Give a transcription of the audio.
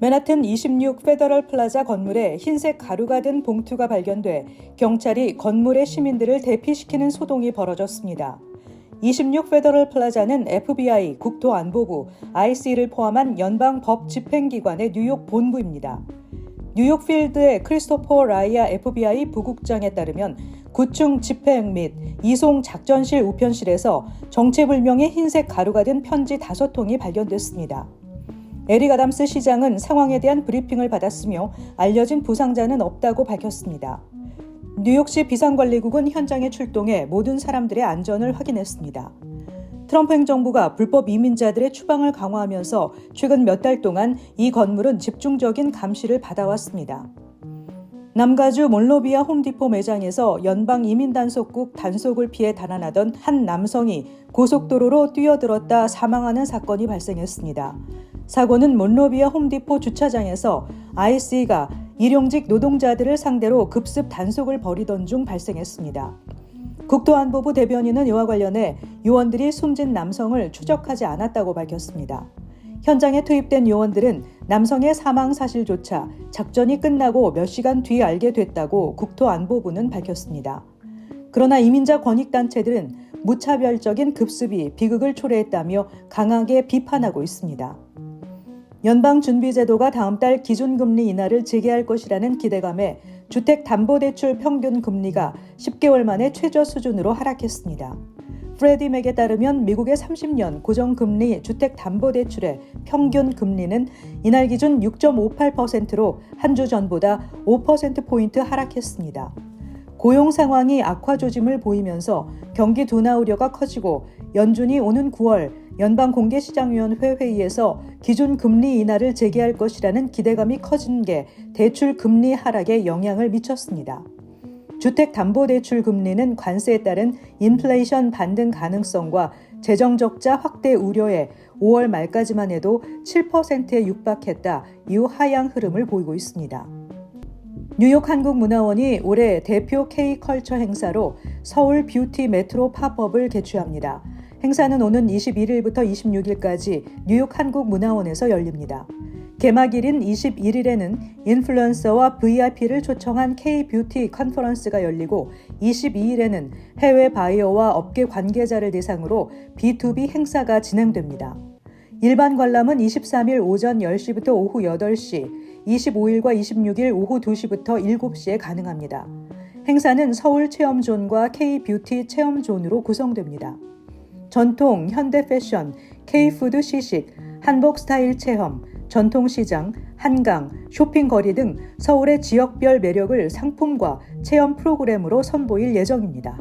맨하튼 26 페더럴 플라자 건물에 흰색 가루가 든 봉투가 발견돼 경찰이 건물의 시민들을 대피시키는 소동이 벌어졌습니다. 26 페더럴 플라자는 FBI, 국토안보부, IC를 포함한 연방 법 집행기관의 뉴욕 본부입니다. 뉴욕 필드의 크리스토퍼 라이아 FBI 부국장에 따르면 구층 집행 및 이송 작전실 우편실에서 정체불명의 흰색 가루가 든 편지 5통이 발견됐습니다. 에릭 아담스 시장은 상황에 대한 브리핑을 받았으며 알려진 부상자는 없다고 밝혔습니다. 뉴욕시 비상관리국은 현장에 출동해 모든 사람들의 안전을 확인했습니다. 트럼프 행정부가 불법 이민자들의 추방을 강화하면서 최근 몇 달 동안 이 건물은 집중적인 감시를 받아왔습니다. 남가주 몰로비아 홈디포 매장에서 연방 이민 단속국 단속을 피해 달아나던 한 남성이 고속도로로 뛰어들었다 사망하는 사건이 발생했습니다. 사고는 몬로비아 홈디포 주차장에서 IC가 일용직 노동자들을 상대로 급습 단속을 벌이던 중 발생했습니다. 국토안보부 대변인은 이와 관련해 요원들이 숨진 남성을 추적하지 않았다고 밝혔습니다. 현장에 투입된 요원들은 남성의 사망 사실조차 작전이 끝나고 몇 시간 뒤 알게 됐다고 국토안보부는 밝혔습니다. 그러나 이민자 권익단체들은 무차별적인 급습이 비극을 초래했다며 강하게 비판하고 있습니다. 연방준비제도가 다음 달 기준금리 인하를 재개할 것이라는 기대감에 주택담보대출 평균 금리가 10개월 만에 최저 수준으로 하락했습니다. 프레디 맥에 따르면 미국의 30년 고정금리 주택담보대출의 평균 금리는 이날 기준 6.58%로 한 주 전보다 5%포인트 하락했습니다. 고용 상황이 악화 조짐을 보이면서 경기 둔화 우려가 커지고 연준이 오는 9월 연방공개시장위원회 회의에서 기준 금리 인하를 재개할 것이라는 기대감이 커진 게 대출 금리 하락에 영향을 미쳤습니다. 주택담보대출 금리는 관세에 따른 인플레이션 반등 가능성과 재정적자 확대 우려에 5월 말까지만 해도 7%에 육박했다 이후 하향 흐름을 보이고 있습니다. 뉴욕 한국문화원이 올해 대표 K컬처 행사로 서울 뷰티 메트로 팝업을 개최합니다. 행사는 오는 21일부터 26일까지 뉴욕 한국문화원에서 열립니다. 개막일인 21일에는 인플루언서와 VIP를 초청한 K-뷰티 컨퍼런스가 열리고 22일에는 해외 바이어와 업계 관계자를 대상으로 B2B 행사가 진행됩니다. 일반 관람은 23일 오전 10시부터 오후 8시, 25일과 26일 오후 2시부터 7시에 가능합니다. 행사는 서울 체험존과 K-뷰티 체험존으로 구성됩니다. 전통, 현대 패션, K푸드 시식, 한복 스타일 체험, 전통시장, 한강, 쇼핑거리 등 서울의 지역별 매력을 상품과 체험 프로그램으로 선보일 예정입니다.